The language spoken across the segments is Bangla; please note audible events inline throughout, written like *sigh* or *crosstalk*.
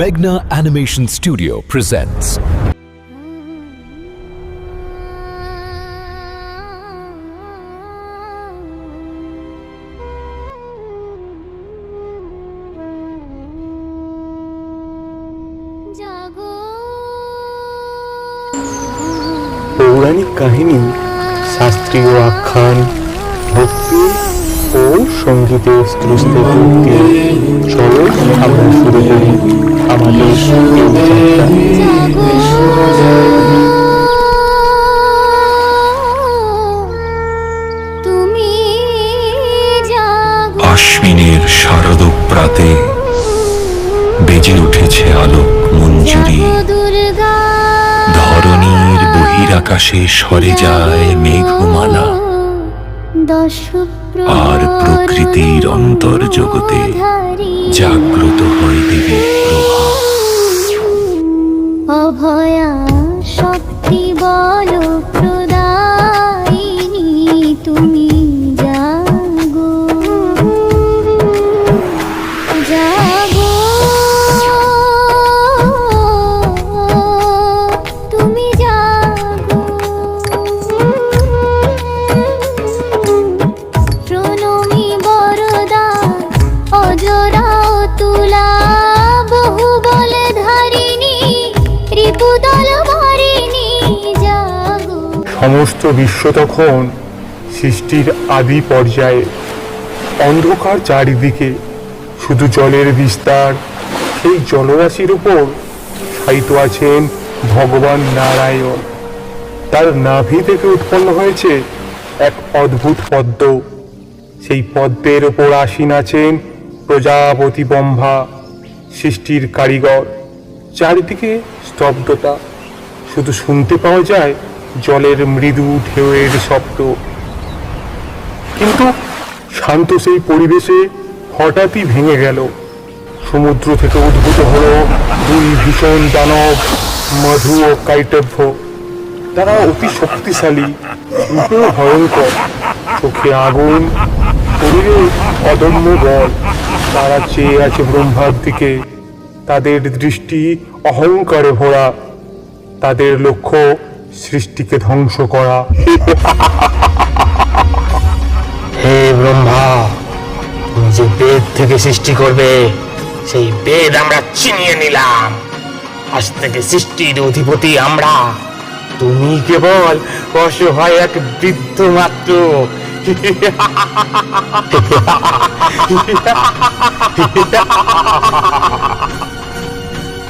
Megna Animation Studio presents জাগো পৌরাণিক কাহিনী শাস্ত্রীয় আখ্যান ভক্তি ও সঙ্গীতের স্ত্রস্ত ভক্তি চলো আমরা শুরু করি আমাদের তুমি জাগো। আশ্বিনের শারদ প্রাতে বেজে উঠেছে আলোক মঞ্জুরি। ধরণীর বহিরাকাশে সরে যায় মেঘমালা। দশ আর প্রকৃতির অন্তর জগতে জাগ্রত হয় দেবী প্রভা। অভয়া শক্তি বল বিশ্ব তখন সৃষ্টির আদি পর্যায়ে অন্ধকার চারিদিকে শুধু জলের বিস্তার। সেই জলরাশির উপর শায়িত আছেন ভগবান নারায়ণ। তার নাভি থেকে উৎপন্ন হয়েছে এক অদ্ভুত পদ্ম। সেই পদ্মের ওপর আসীন আছেন প্রজাপতি ব্রহ্মা, সৃষ্টির কারিগর। চারিদিকে স্তব্ধতা। শুধু শুনতে পাওয়া যায় জলের মৃদু ঢেউয়ের শব্দ। কিন্তু শান্ত সেই পরিবেশে হঠাৎই ভেঙে গেল। সমুদ্র থেকে উদ্ভূত হলো দুই ভীষণ দানব, মধু ও কাইটভ্য। তারা অতি শক্তিশালী রূপেও ভয়ঙ্কর। চোখে আগুন, শরীরে অদম্য বল। তারা চেয়ে আছে ব্রহ্মার দিকে। তাদের দৃষ্টি অহংকারে ভরা। তাদের লক্ষ্য সৃষ্টিকে ধ্বংস করা। হে ব্রহ্মা, তুমি যে বেদ থেকে সৃষ্টি করবে, সেই বেদ আমরা চিনিয়ে নিলাম। আজ থেকে সৃষ্টির অধিপতি আমরা। তুমি কেবল অসহায় এক বৃদ্ধ মাত্র।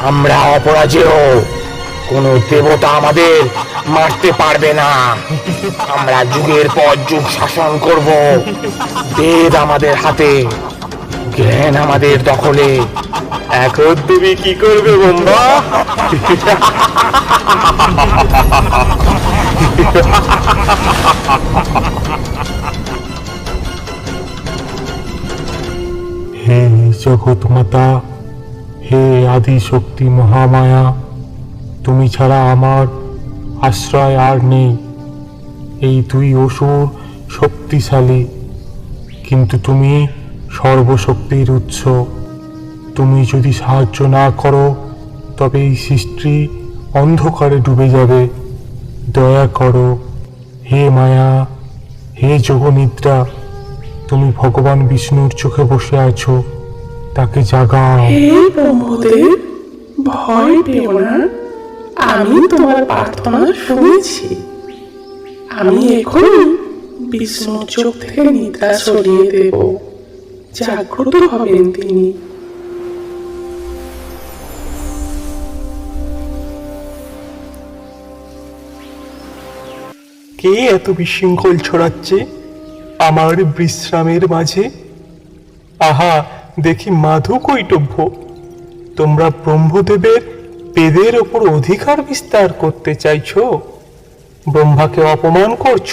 আমরা অপরাজেয়। কোনো দেবতা আমাদের মারতে পারবে না। আমরা যুগের পর যুগ শাসন করব। বেদ আমাদের হাতে জ্ঞান আমাদের দখলে। এখন তুমি কি করবে বোম্বা? হে জগৎ মাতা হে আদি শক্তি মহামায়া তুমি ছাড়া আমার আশ্রয় আর নেই। এই দুই অসুর শক্তিশালী, কিন্তু তুমি সর্বশক্তির উৎস। তুমি যদি সাহায্য না করো, তবে এই সৃষ্টি অন্ধকারে ডুবে যাবে। দয়া করো, হে মায়া, হে যোগনিদ্রা, তুমি ভগবান বিষ্ণুর চোখে বসে আছো, তাকে জাগাও। হে ভয় পেও না। আমি তোমার প্রার্থনা শুনেছি। আমি এখনই বিষ্ণুর চোখ থেকে নিদ্রা সরিয়ে দেব। জাগ্রত হবেন তিনি। কে এত বিশৃঙ্খল ছড়াচ্ছে আমার বিশ্রামের মাঝে? আহা, দেখি মাধু কৈটভ্য তোমরা ব্রহ্মদেবের বেদের ওপর অধিকার বিস্তার করতে চাইছো? ব্রহ্মাকে অপমান করছ?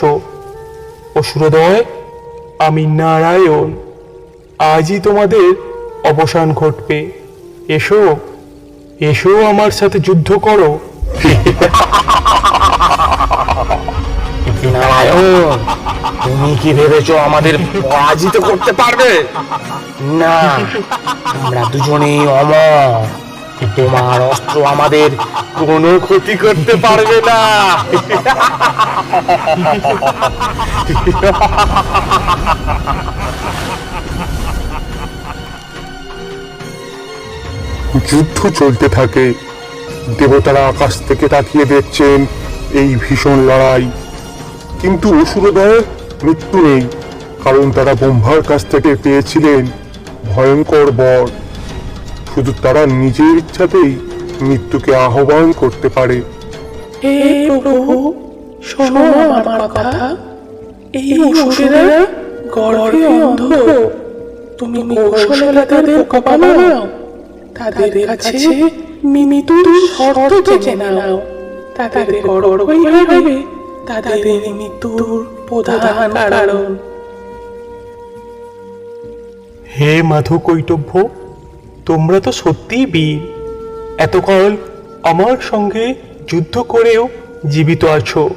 অসুরদয়, আমি নারায়ণ। আজই তোমাদের অবসান ঘটবে। এসো এসো আমার সাথে যুদ্ধ করো। নারায়ণ, তুমি কি ভেবেছো আমাদের পরাজিত করতে পারবে? না, আমরা দুজনেই অমর। তোমার অস্ত্র আমাদের কোনো ক্ষতি করতে পারবে না। যুদ্ধ চলতে থাকে। দেবতারা আকাশ থেকে তাকিয়ে দেখছেন এই ভীষণ লড়াই। কিন্তু অসুরদয়ের মৃত্যু নেই, কারণ তারা ব্রহ্মার কাছ থেকে পেয়েছিলেন ভয়ঙ্কর বর। শুধু তারা নিজের ইচ্ছাতেই মৃত্যুকে আহ্বান করতে পারে। হে প্রভু শোনো আমার কথা। এই অসুরেরা গর্ভে অন্ধ। তুমি কৌশলে তাদের বোকা বানাও তাদের কাছে শর্ত নাও। তাদের হবে। তাদের মৃত্যুর প্রধান কারণ। হে মাধু কৈটভ্য তোমরা তো সত্যিই বীর। এতকাল আমার সঙ্গে যুদ্ধ করেও জীবিত আছো।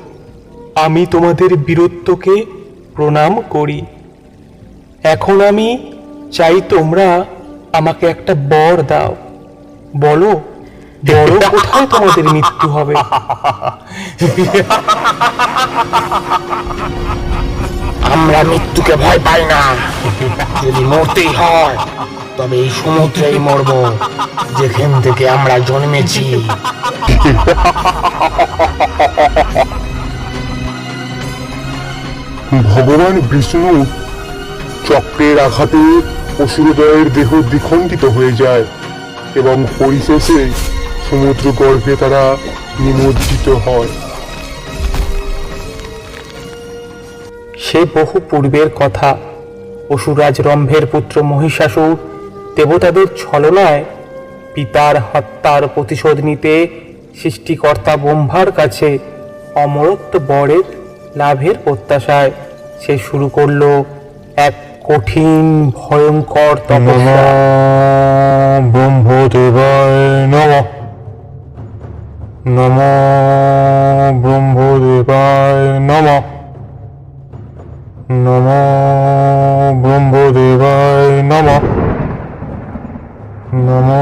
আমি তোমাদের বীরত্বকে প্রণাম করি। এখন আমি চাই তোমরা আমাকে একটা বর দাও। বলো, বড় কোথায় তোমাদের মৃত্যু হবে? আমরা মৃত্যুকে ভয় পাই না। যদি মরতেই হয় তবে এই সমুদ্রেই মরব। যেখান থেকে আমরা জন্মেছি। ভগবান বিষ্ণু চক্রের আঘাতে অসুরদয়ের দেহ দ্বিখণ্ডিত হয়ে যায় এবং পরিশেষে সমুদ্র গর্ভে তারা নিমজ্জিত হয়। সে বহু পূর্বের কথা। অসুরাজ রম্ভের পুত্র মহিষাসুর দেবতাদের ছলনায় পিতার হত্যার প্রতিশোধ নিতে সৃষ্টিকর্তা ব্রহ্মার কাছে অমরত্ব বরের লাভের প্রত্যাশায় সে শুরু করল এক কঠিন, ভয়ঙ্কর তপস্যা। ব্রহ্মদেবায় নম। নম ব্রহ্মদেবায় নম। নম ব্রহ্মদেবায় নম। नमो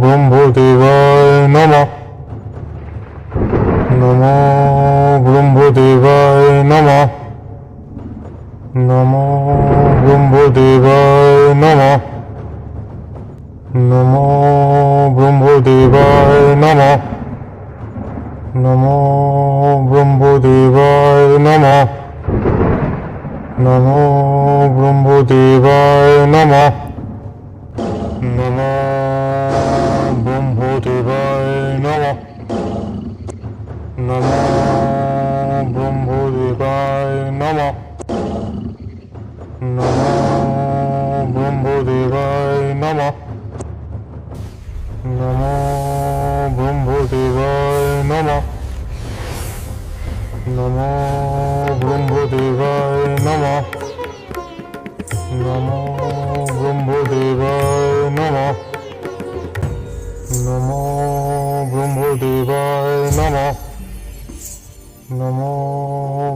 ब्रह्मदेवाय नमः नमो ब्रह्मदेवाय नमः नमो ब्रह्मदेवाय नमः नमो ब्रह्मदेवाय नमः नमो ब्रह्मदेवाय नमः नमो ब्रह्मदेवाय नमः नमो ब्रह्मदेवाय नमो नमो ब्रह्मदेवाय नमो नमो ब्रह्मदेवाय नमो नमो ब्रह्मदेवाय नमो नमो ब्रह्मदेवाय नमो नमो নম ব্রহ্মদেবায় নম নম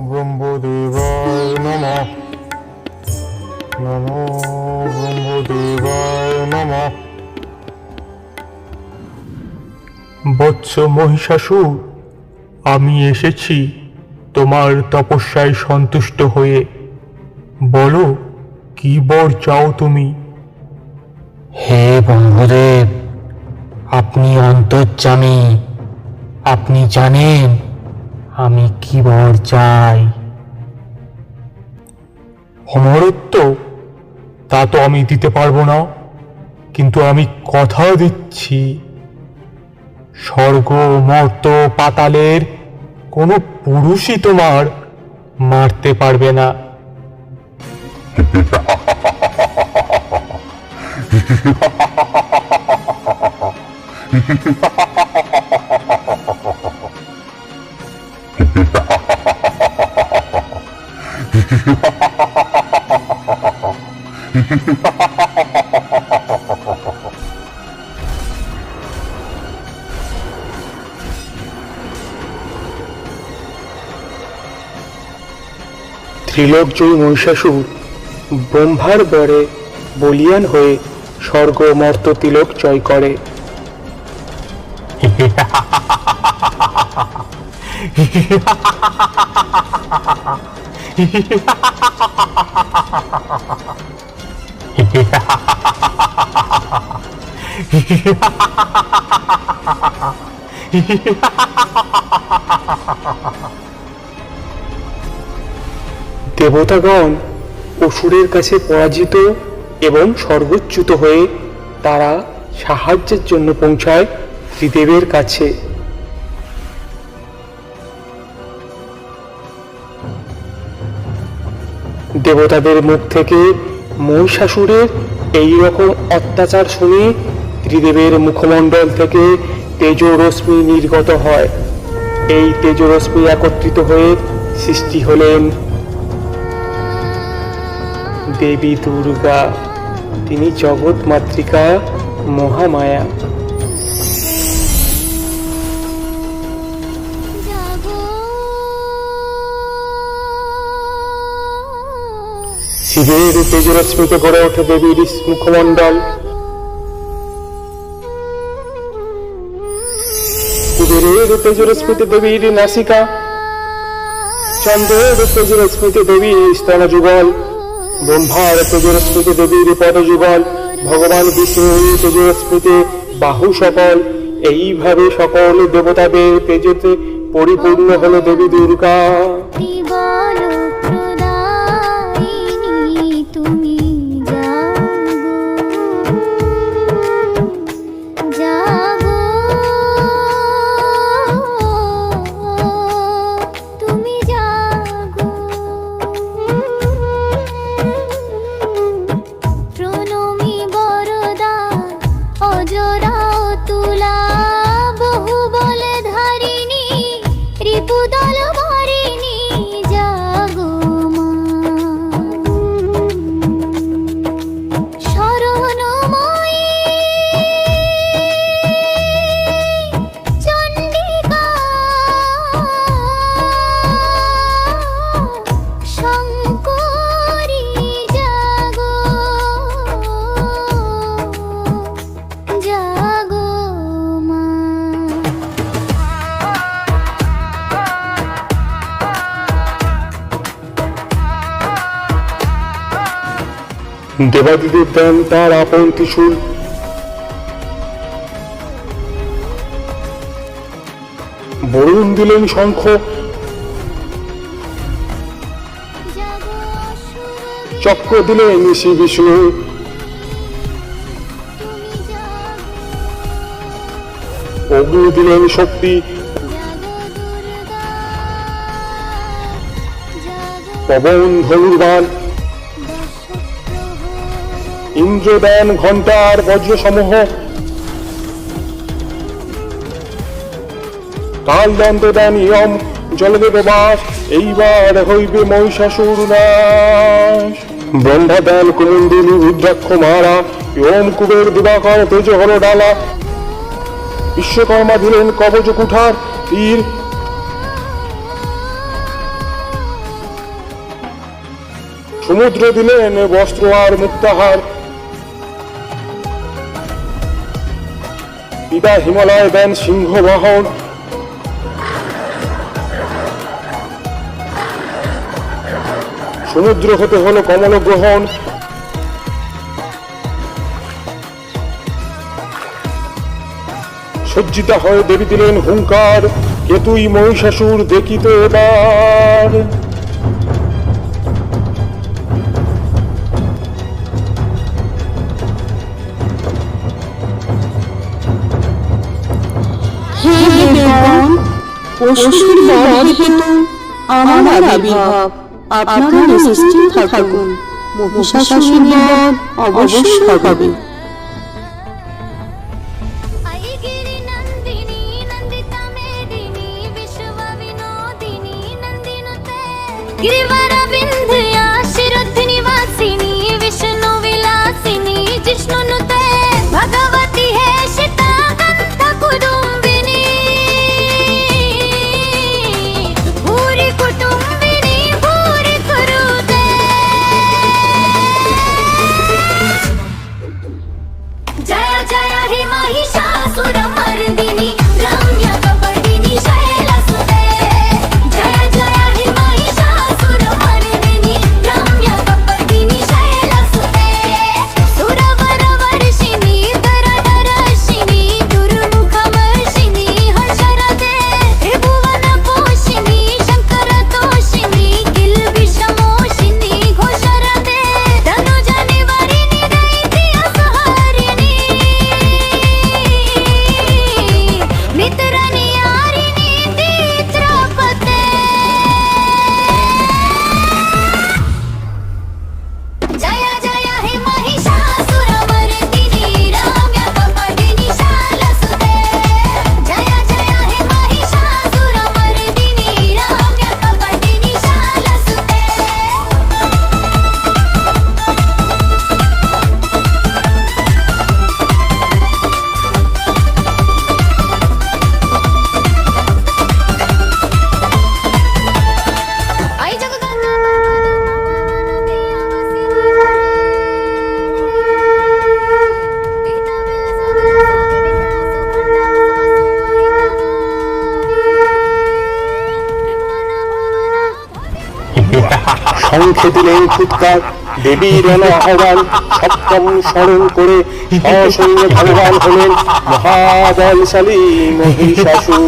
ব্রহ্মদেবায় নম নম ব্রহ্মদেবায় নম বৎস মহিষাসুর আমি এসেছি তোমার তপস্যায় সন্তুষ্ট হয়ে। বলো, কি বর চাও তুমি? হে ব্রহ্মদেব আপনি অন্তর্যামী আপনি জানেন আমি কি বর চাই। অমরত্ব? তা তো আমি দিতে পারব না। কিন্তু আমি কথা দিচ্ছি। স্বর্গ মর্ত পাতালের কোনো পুরুষই তোমার মারতে পারবে না। *laughs* ত্রিলোকজয়ী মহিষাসুর ব্রহ্মার বরে বলিয়ান হয়ে স্বর্গ মর্ত তিলক জয় করে। দেবতাগণ অসুরের কাছে পরাজিত এবং সর্বোচ্যুত হয়ে তারা সাহায্যের জন্য পৌঁছায়। ত্রিদেবের কাছে। দেবতাদের মুখ থেকে মহিষাসুরের এই রকম অত্যাচার শুনে ত্রিদেবের মুখমণ্ডল থেকে তেজরশ্মি নির্গত হয়। এই তেজরশ্মি একত্রিত হয়ে সৃষ্টি হলেন দেবী দুর্গা। তিনি জগৎ মাতৃকা মহামায়া। শিবের তেজরশ্মিতে গড়ে ওঠে দেবীর মুখমণ্ডল। কুবেরের তেজরশ্মিতে দেবীর নাসিকা। চন্দ্রের তেজরশ্মিতে দেবীর স্তন যুগল। ব্রহ্মার তেজরশ্মিতে দেবীর পদ যুগল। ভগবান বিষ্ণুর তেজরশ্মিতে বাহু সকল। এইভাবে সকল দেবতাদের তেজতে পরিপূর্ণ হলো দেবী দুর্গা। দেবাদিদেব দেন তার আপন ত্রিশূল। বরুণ দিলেন শঙ্খ। চক্র দিলেন শ্রী বিষ্ণু। অগ্নি দিলেন শক্তি। পবন ধনুর্বান দশপ্রহর ইন্দ্র দেন ঘণ্টার বজ্র সমূহ কাল দন্ত দেন ইয়ম জলদেব বাস এইবার হইবে মহিষাসুর নাশ। ব্রহ্মা দেন কুমুন্দিনী রুদ্রাক্ষ মারা, ইয়ম কুবের দিবাকর তেজ হল ডালা। বিশ্বকর্মা দিলেন কবচ কুঠার, তীর। সমুদ্র দিলেন বস্ত্র আর মুক্তাহার। পিতা হিমালয় দেন সিংহ বাহন সমুদ্র হতে হলো কমল গ্রহণ। সজ্জিতা হয়ে দেবী দিলেন হুঙ্কার, কেতুই মহিষাসুর দেখিত এবার। বধ হেতু আমার আবির্ভাব। আপনারা নিশ্চিন্ত থাকুন। মহিষাসুর বধ অবশ্যই হবে। শঙ্খে দিলেন ফুৎকার দেবীর আহ্বান সপ্তম স্মরণ করে সশৈন্য ভগবান হলেন মহাবলশালী মহিষাসুর।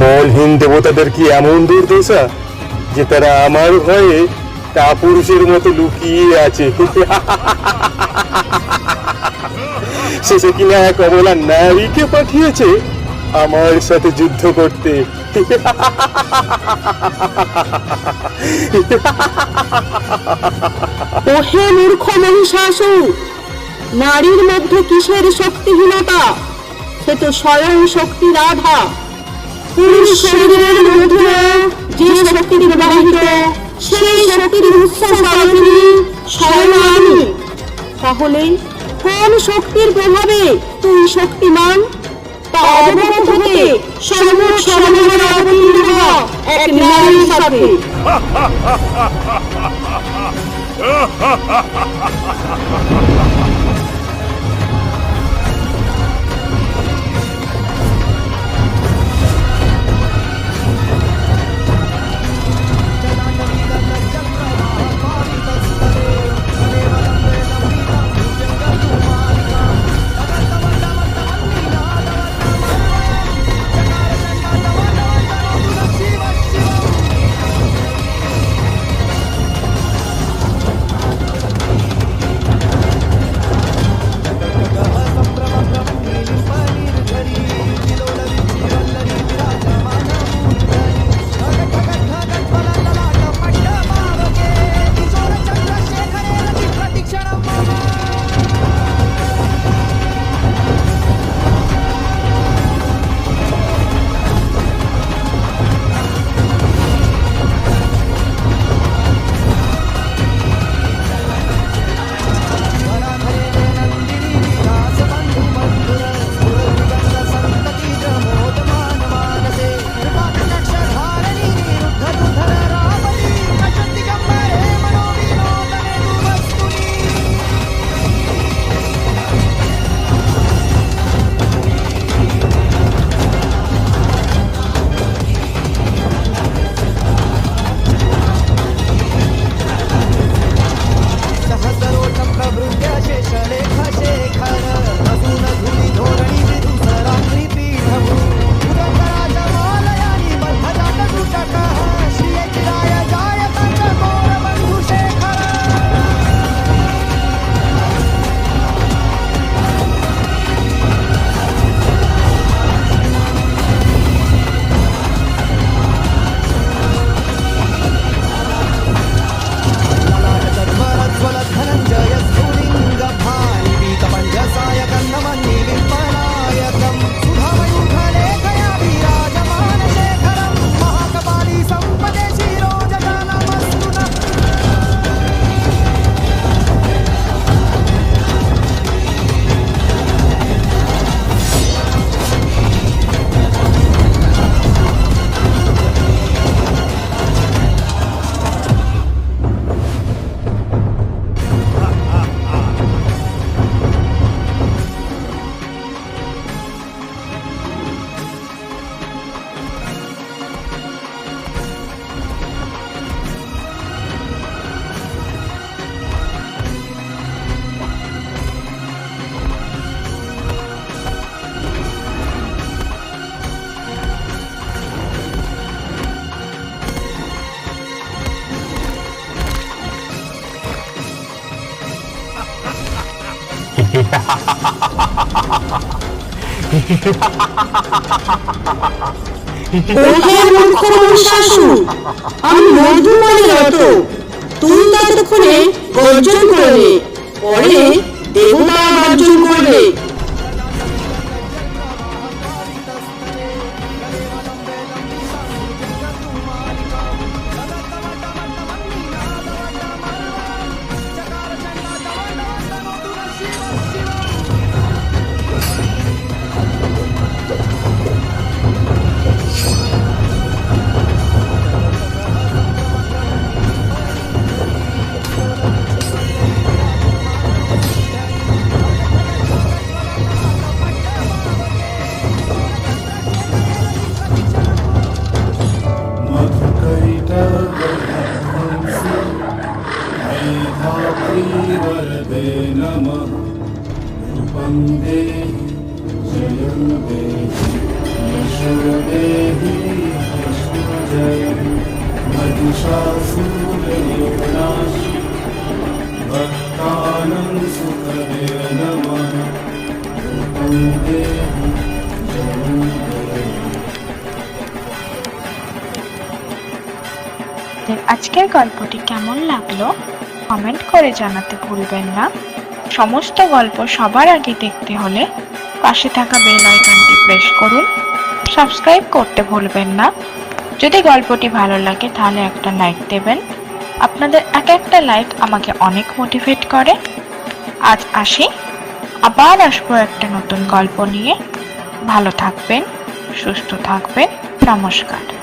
বলহীন দেবতাদের কি এমন দুর্দশা যে তারা আমার ভয়ে কাপুরুষের মতো লুকিয়ে আছে? শেষে কিনা এক অবলা নারীকে পাঠিয়েছে আমার সাথে যুদ্ধ করতে। ওহে মূর্খ মহিষাসুর নারীর মধ্যে কিসের শক্তিহীনতা? সে তো স্বয়ং শক্তি রাধা। পুরুষ শরীরের মধ্যে যে শক্তি প্রবাহিত, সেই শক্তির উৎস স্বয়ং আমি। তাহলে কোন শক্তির প্রভাবে তুই শক্তিমান? তা অবগত হতে সর্বোচ্চ সর্বময় অবতীর্ণ এক নারীর ha ha ha ha মূর্খ শাশু আমি মধ্যমানের রত। তুই ততক্ষণে গর্জন করে পরে দেবতা গর্জন করবে। আজকের গল্পটি কেমন লাগল কমেন্ট করে জানাতে ভুলবেন না। সমস্ত গল্প সবার আগে দেখতে হলে পাশে থাকা বেল আইকনটি প্রেস করুন। সাবস্ক্রাইব করতে ভুলবেন না। যদি গল্পটি ভালো লাগে তাহলে একটা লাইক দেবেন। আপনাদের এক একটা লাইক আমাকে অনেক মোটিভেট করে। আজ আসি, আবার আসব একটা নতুন গল্প নিয়ে। ভালো থাকবেন, সুস্থ থাকবেন, নমস্কার।